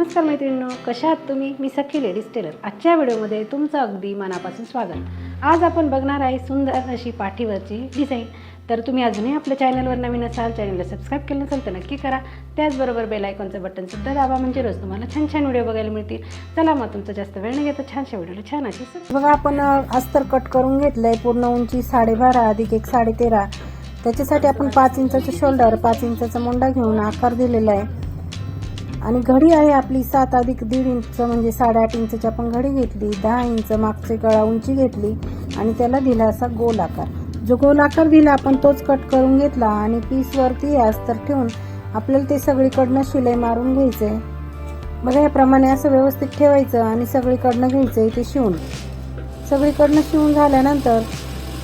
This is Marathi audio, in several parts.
नमस्कार मैत्रिणींनो कशा आहात तुम्ही? मी सखी लेडीज टेलर. आजच्या व्हिडिओमध्ये तुमचं अगदी मनापासून स्वागत. आज आपण बघणार आहे सुंदर अशी पाठीवरची डिझाईन तर तुम्ही अजूनही आपल्या चॅनलवर नवीन असाल चॅनलला सबस्क्राईब केलं नसेल तर नक्की करा. त्याचबरोबर बेल आयकॉनचं बटनसुद्धा दाबा म्हणजे रोज तुम्हाला छान छान व्हिडिओ बघायला मिळतील. चला मग तुमचा जास्त वेळ नाही घेता छानशा व्हिडिओला छान अशी बघा आपण अस्तर कट करून घेतलंय. पूर्ण उंची साडेबारा अधिक एक साडेतेरा. त्याच्यासाठी आपण पाच इंचाचं शोल्डर पाच इंचाचा मुंडा घेऊन आकार दिलेला आहे. आणि घडी आहे आपली सात अधिक दीड इंच म्हणजे साडेआठ इंचची आपण घडी घेतली दहा इंच मागचे गळा उंची घेतली आणि त्याला दिला असा गोल आकार जो गोल आकार दिला आपण तोच कट करून घेतला आणि पीसवरती अस्तर ठेवून आपल्याला ते सगळीकडनं शिलाई मारून घ्यायचं. आहे बघा याप्रमाणे असं व्यवस्थित ठेवायचं आणि सगळीकडनं घ्यायचं आहे ते शिवून. सगळीकडनं शिवून झाल्यानंतर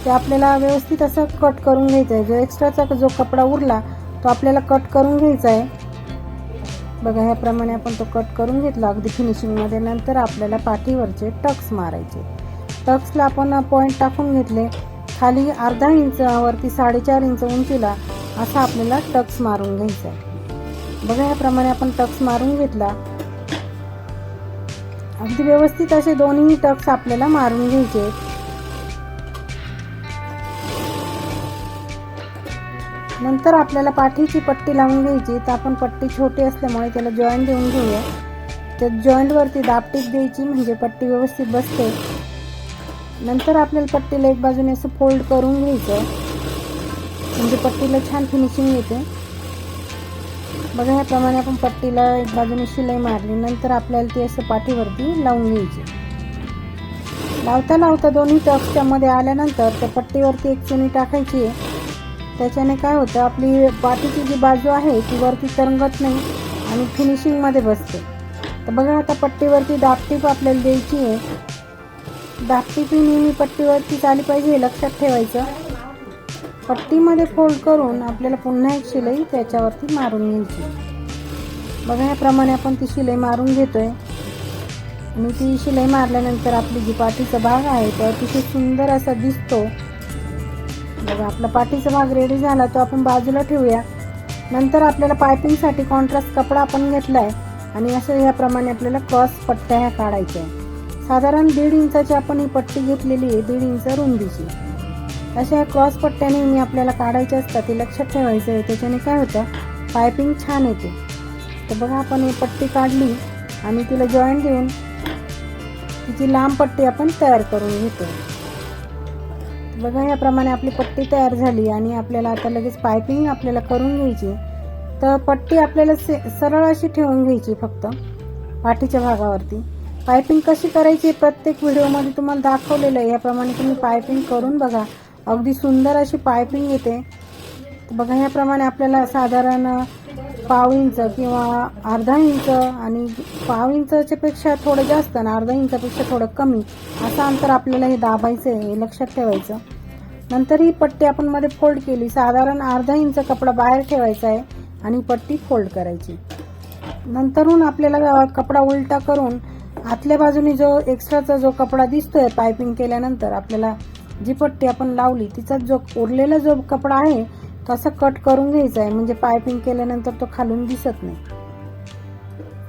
ते आपल्याला व्यवस्थित असं कट करून घ्यायचं आहे. जो एक्स्ट्राचा जो कपडा उरला तो आपल्याला कट करून घ्यायचा आहे. बघा ह्याप्रमाणे आपण तो कट करून घेतला. अगदी फिनिशिंगमध्ये नंतर आपल्याला पाठीवरचे टक्स मारायचे. टक्सला आपण पॉईंट टाकून घेतले. खाली अर्धा इंचवरती साडेचार इंच उंचीला असा आपल्याला टक्स मारून घ्यायचा आहे. बघा ह्याप्रमाणे आपण टक्स मारून घेतला. अगदी व्यवस्थित असे दोन्ही टक्स आपल्याला मारून घ्यायचे नंतर आपल्याला पाठीची पट्टी लावून घ्यायची तर आपण पट्टी छोटी असल्यामुळे त्याला जॉईंट देऊन घेऊया. त्या जॉईंटवरती दापटीक द्यायची म्हणजे पट्टी व्यवस्थित बसते. नंतर आपल्याला पट्टीला एक बाजूने असं फोल्ड करून घ्यायचं. म्हणजे पट्टीला छान फिनिशिंग येते. बघा ह्याप्रमाणे आपण पट्टीला एक बाजूने शिलाई मारली. नंतर आपल्याला ती असं पाठीवरती लावून घ्यायची. लावता लावता दोन्ही टक्सच्या मध्ये आल्यानंतर त्या पट्टीवरती एक चुनी टाकायची आहे. त्याच्याने काय होतं आपली पाठीची जी बाजू आहे ती वरती तरंगत नाही आणि फिनिशिंगमध्ये बसते. तर बघा आता पट्टीवरती दापटीप आपल्याला द्यायची आहे. दापटीप ही नेहमी पट्टीवरतीच आली पाहिजे हे लक्षात ठेवायचं. पट्टीमध्ये फोल्ड करून आपल्याला पुन्हा एक शिलाई त्याच्यावरती मारून घ्यायची. बघा याप्रमाणे आपण ती शिलाई मारून घेतोय. आणि ती शिलाई मारल्यानंतर आपली जी पाठीचा भाग आहे तो अतिशय सुंदर असा दिसतो. बघा आपला पाठीचा भाग रेडी झाला तो आपण बाजूला ठेवूया. नंतर आपल्याला पायपिंगसाठी कॉन्ट्रास्ट कपडा आपण घेतला आहे आणि असं याप्रमाणे आपल्याला क्रॉस पट्ट्या ह्या काढायच्या आहे साधारण दीड इंचाची आपण ही पट्टी घेतलेली आहे दीड इंच रुंदीची. अशा ह्या क्रॉस पट्ट्या नेहमी आपल्याला काढायच्या असतात ते लक्षात ठेवायचं आहे. त्याच्याने काय होतं पायपिंग छान येते. तर बघा आपण ही पट्टी काढली आणि तिला जॉईंट देऊन तिची लांब पट्टी आपण तयार करून घेतो बघा याप्रमाणे आपली पट्टी तयार झाली आणि आपल्याला आता लगेच पायपिंग आपल्याला करून घ्यायची तर पट्टी आपल्याला से सरळ अशी ठेवून घ्यायची फक्त पाठीच्या भागावरती. पायपिंग कशी करायची प्रत्येक व्हिडिओमध्ये तुम्हाला दाखवलेलं आहे. याप्रमाणे तुम्ही पायपिंग करून बघा. अगदी सुंदर अशी पायपिंग येते. बघा याप्रमाणे आपल्याला साधारण पाव इंच किंवा अर्धा इंच आणि पाव इंचच्या पेक्षा थोडं जास्त आणि अर्धा इंचापेक्षा थोडं कमी असं अंतर आपल्याला हे दाबायचं आहे हे लक्षात ठेवायचं. नंतर ही पट्टी आपण मध्ये फोल्ड केली साधारण अर्धा इंच कपडा बाहेर ठेवायचा आहे आणि पट्टी फोल्ड करायची. नंतरून आपल्याला कपडा उलटा करून आतल्या बाजूने जो एक्स्ट्राचा जो कपडा दिसतोय पायपिंग केल्यानंतर आपल्याला जी पट्टी आपण लावली तिचा जो उरलेला जो कपडा आहे तो असा कट करून घ्यायचा आहे. म्हणजे पायपिंग केल्यानंतर तो खालून दिसत नाही.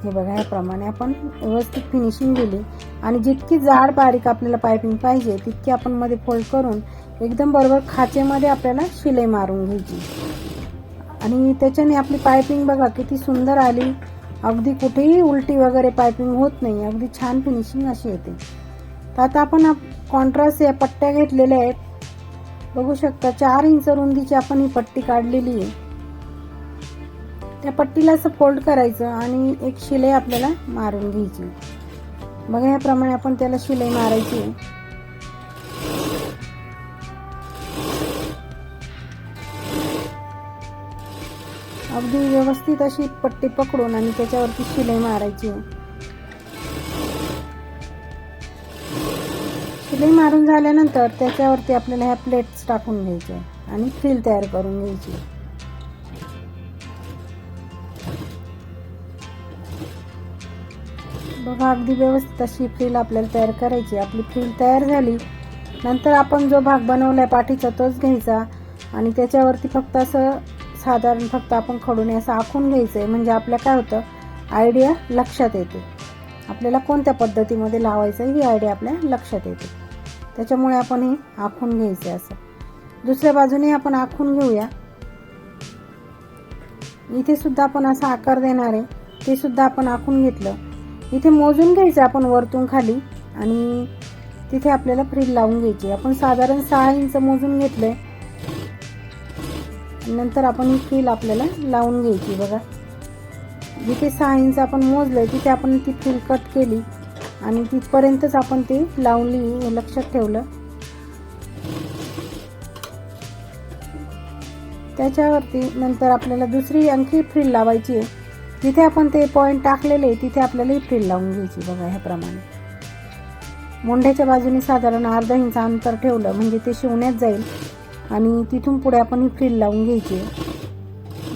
हे बघा याप्रमाणे आपण व्यवस्थित फिनिशिंग दिली. आणि जितकी जाड बारीक आपल्याला पायपिंग पाहिजे तितकी आपण मध्ये फोल्ड करून एकदम बरोबर खाचेमध्ये आपल्याला शिलाई मारून घ्यायची. आणि त्याच्याने आपली पायपिंग बघा किती सुंदर आली. अगदी कुठेही उलटी वगैरे पायपिंग होत नाही. अगदी छान फिनिशिंग अशी येते. तर आता आपण कॉन्ट्रास्ट या पट्ट्या घेतलेल्या आहेत. बघू शकता चार इंच रुंदीची आपण ही पट्टी काढलेली आहे. त्या पट्टीला असं फोल्ड करायचं आणि एक शिलाई आपल्याला मारून घ्यायची. बघा याप्रमाणे आपण त्याला शिलाई मारायची आहे. अगदी व्यवस्थित अशी पट्टी पकडून आणि त्याच्यावरती शिलाई मारायची आहे. शिलाई मारून झाल्यानंतर त्याच्यावरती आपल्याला ह्या प्लेट्स टाकून घ्यायच्या आणि फ्रील तयार करून घ्यायची. बघा अगदी व्यवस्थित अशी फ्रील आपल्याला तयार करायची. आपली फ्रील तयार झाली. नंतर आपण जो भाग बनवलाय पाठीचा तोच घ्यायचा आणि त्याच्यावरती फक्त असं साधारण फक्त आपण खडून असं आखून घ्यायचं आहे म्हणजे आपल्या काय होतं? आयडिया लक्षात येते. आपल्याला कोणत्या पद्धतीमध्ये लावायचं ही आयडिया आपल्या लक्षात येते. त्याच्यामुळे आपण हे आखून घ्यायचे असं. दुसऱ्या बाजूने आपण आखून घेऊया. इथे सुद्धा आपण असा आकार देणार आहे. ते सुद्धा आपण आखून घेतलं. इथे मोजून घ्यायचं आपण वरतून खाली आणि तिथे आपल्याला फ्रीज लावून घ्यायची. आपण साधारण सहा इंच मोजून घेतलंय. नंतर आपण ही फ्रील आपल्याला लावून घ्यायची बघा. जिथे सहा इंच आपण मोजलंय तिथे आपण ती फ्रील कट केली. आणि तिथपर्यंतच आपण ती लावली हे लक्षात ठेवलं. त्याच्यावरती नंतर आपल्याला दुसरी आणखी फ्रील लावायची आहे. जिथे आपण ते पॉईंट टाकलेले तिथे आपल्याला ही फ्रील लावून घ्यायची बघा ह्याप्रमाणे. मोंढ्याच्या बाजूने साधारण अर्धा इंच अंतर ठेवलं म्हणजे ते शिवण्यात जाईल. आणि तिथून पुढे आपण ही फ्रील लावून घ्यायची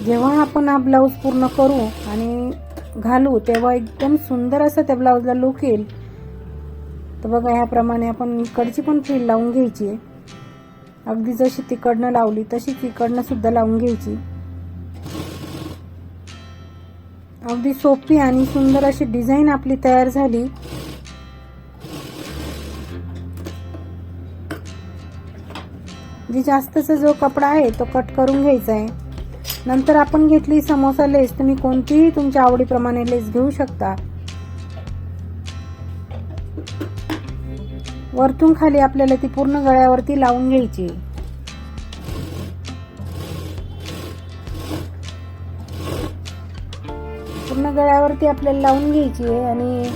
जेव्हा आपण हा ब्लाऊज पूर्ण करू आणि घालू तेव्हा एकदम सुंदर असं त्या ब्लाऊजला लुक येईल. तर बघा ह्याप्रमाणे आपण इकडची पण फ्रील लावून घ्यायची आहे. अगदी जशी तिकडनं लावली तशीच इकडनं सुद्धा लावून घ्यायची. अगदी सोपी आणि सुंदर अशी डिझाईन आपली तयार झाली. जी जास्तचा जो कपडा आहे तो कट करून घ्यायचा आहे. नंतर आपण घेतली समोसा लेस तुम्ही कोणतीही तुमच्या आवडीप्रमाणे लेस घेऊ शकता. वरतून खाली आपल्याला ती पूर्ण गळ्यावरती लावून घ्यायची. पूर्ण गळ्यावरती आपल्याला लावून घ्यायची आहे आणि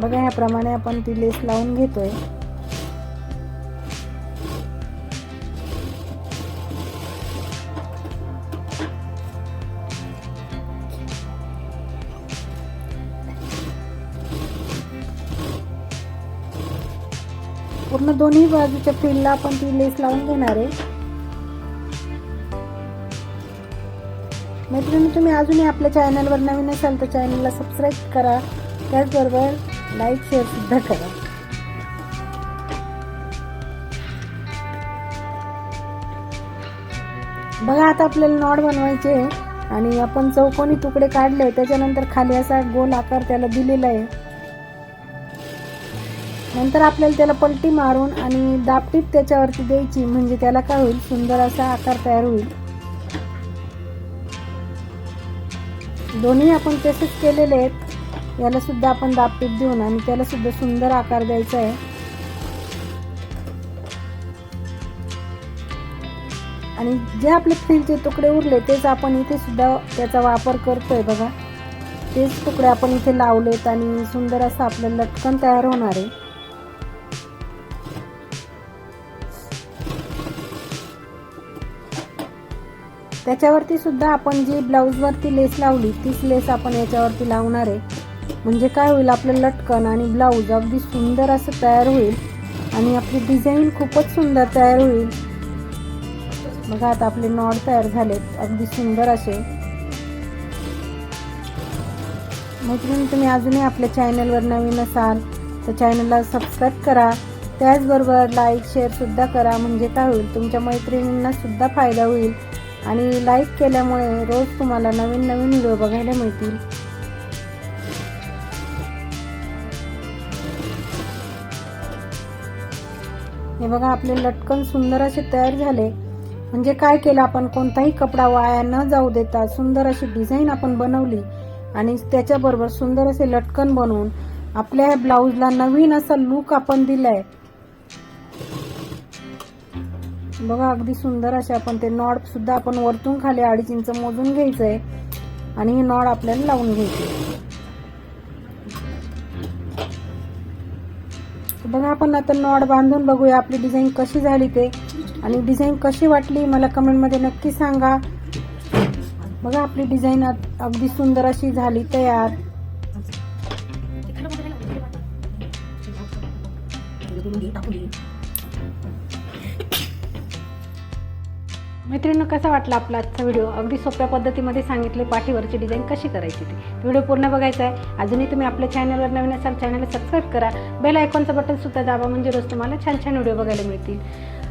बघा ह्याप्रमाणे आपण ती लेस लावून घेतोय. मग दोन्ही बाजूच्या फ्रीलला आपण ती लेस लावून घेणार आहे. मैत्रिणी तुम्ही अजूनही आपल्या चॅनलवर नवीन असाल तर चॅनलला सबस्क्राईब करा. त्याचबरोबर लाईक शेअर सुद्धा करा. बघा आता आपल्याला नॉड बनवायचे आणि आपण चौकोनी तुकडे काढले त्याच्यानंतर खाली असा गोल आकार त्याला दिलेला आहे. नंतर आपल्याला त्याला पलटी मारून आणि दापटीत त्याच्यावरती द्यायची. म्हणजे त्याला काय होईल? सुंदर असा आकार तयार होईल. दोन्ही आपण तसेच केलेले आहेत. याला सुद्धा आपण दापटीत देऊन आणि त्याला सुद्धा सुंदर आकार द्यायचा आहे. आणि जे आपले फ्रीजचे तुकडे उरले तेच आपण इथे सुद्धा त्याचा वापर करतोय बघा. तेच तुकडे आपण इथे लावलेत आणि सुंदर असं आपलं लटकन तयार होणार आहे. त्याच्यावरती सुद्धा आपण जी ब्लाऊजवरती लेस लावली तीच लेस आपण याच्यावरती लावणार आहे. म्हणजे काय होईल आपलं लटकन आणि ब्लाऊज अगदी सुंदर असं तयार होईल आणि आपली डिझाईन खूपच सुंदर तयार होईल. बघा आता आपले नॉड तयार झालेत अगदी सुंदर असे. मैत्रिणी तुम्ही अजूनही आपल्या चॅनलवर नवीन असाल तर चॅनलला सबस्क्राईब करा. त्याचबरोबर लाईक शेअरसुद्धा करा. म्हणजे काय होईल तुमच्या मैत्रिणींनासुद्धा फायदा होईल. आणि लाईक केल्यामुळे रोज तुम्हाला नवीन नवीन व्हिडिओ बघायला मिळतील. हे बघा आपले लटकन सुंदर असे तयार झाले. म्हणजे काय केलं आपण? कोणताही कपडा वाया न जाऊ देता सुंदर अशी डिझाईन आपण बनवली. आणि त्याच्याबरोबर सुंदर असे लटकन बनवून आपल्या ब्लाऊजला नवीन असा लुक आपण दिलाय. बघा अगदी सुंदर असे आपण ते नॉड सुद्धा आपण वरतून खाली अडीच इंच मोजून घ्यायचंय आणि हे नॉड आपल्याला लावून घ्यायचे बघा आपण आता नॉड बांधून बघूया आपली डिझाईन कशी झाली ते आणि डिझाईन कशी वाटली मला कमेंटमध्ये नक्की सांगा. बघा आपली डिझाईन अगदी सुंदर अशी झाली तयार. मैत्रिणींनो कसा वाटला आपला आजचा व्हिडिओ? अगदी सोप्या पद्धतीमध्ये सांगितले पाठीवरची डिझाईन कशी करायची ती? व्हिडिओ पूर्ण बघायचा आहे. अजूनही तुम्ही आपल्या चॅनलवर नवीन असाल चॅनलला सबस्क्राईब करा. बेल आयकॉनचं बटनसुद्धा दाबा म्हणजे रोज तुम्हाला छान छान व्हिडिओ बघायला मिळतील.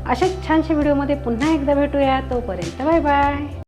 अशाच छानशा व्हिडिओमध्ये पुन्हा एकदा भेटूया. तोपर्यंत बाय बाय.